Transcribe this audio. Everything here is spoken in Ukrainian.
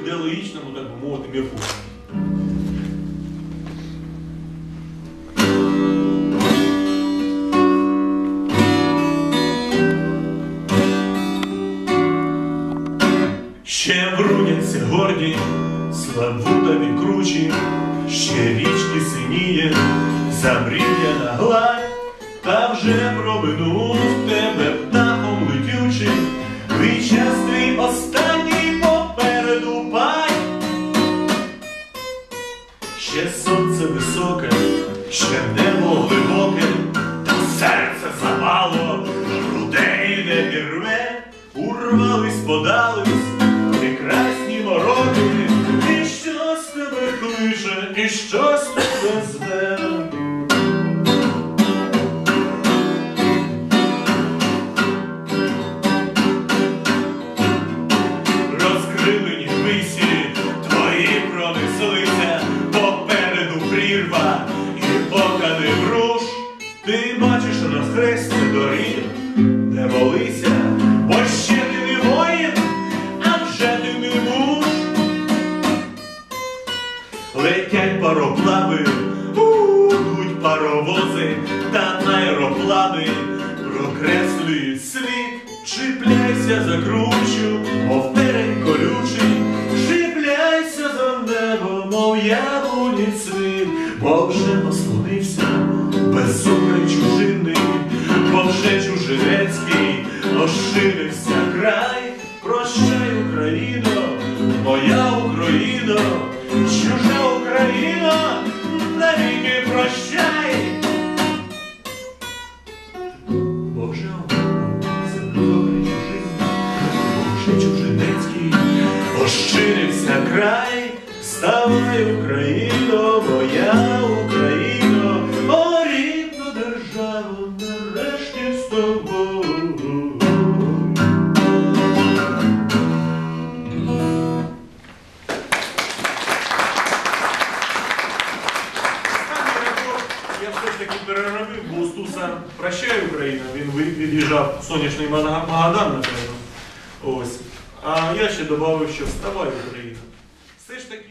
в ідеологічному, так би мовити, міркуванні. Ще бруняться горді, славутові кручі, ще річки синіє, замріяна гладь, та вже проминув тебе птахом летючий, твій час твій останній Ще сонце високе, ще небо глибоке, та серце запало, грудей не вірве, урвались, подались, прекрасні мороки, і щось тебе кличе, і щось тебе зве. Покади бруш. Ти бачиш розхресті доріг, не молися, бо ще ти не воїн, а вже ти не муж. Летять пароплави, будуть паровози та аероплани, прокреслюють світ, чіпляйся за кручу, мов терень колючий, яблуні цвіт, бо вже ослонився безумний чужинний, бо вже чужинецький оширився край, прощай, Україно, моя Україно, чужа Україна, навіки прощай. Боже, землі чужинний, Боже чужинецький, ощинився край, вставай, Україно, моя Україно, о рідна держава, нарешті з тобою. Я все ж таки переробив, бо Стуса «Прощай, Україна», він від'їжджав сонячний Мага- Магадан, напевно. Ось. А я ще додав, що вставай, Україна. Все ж таки.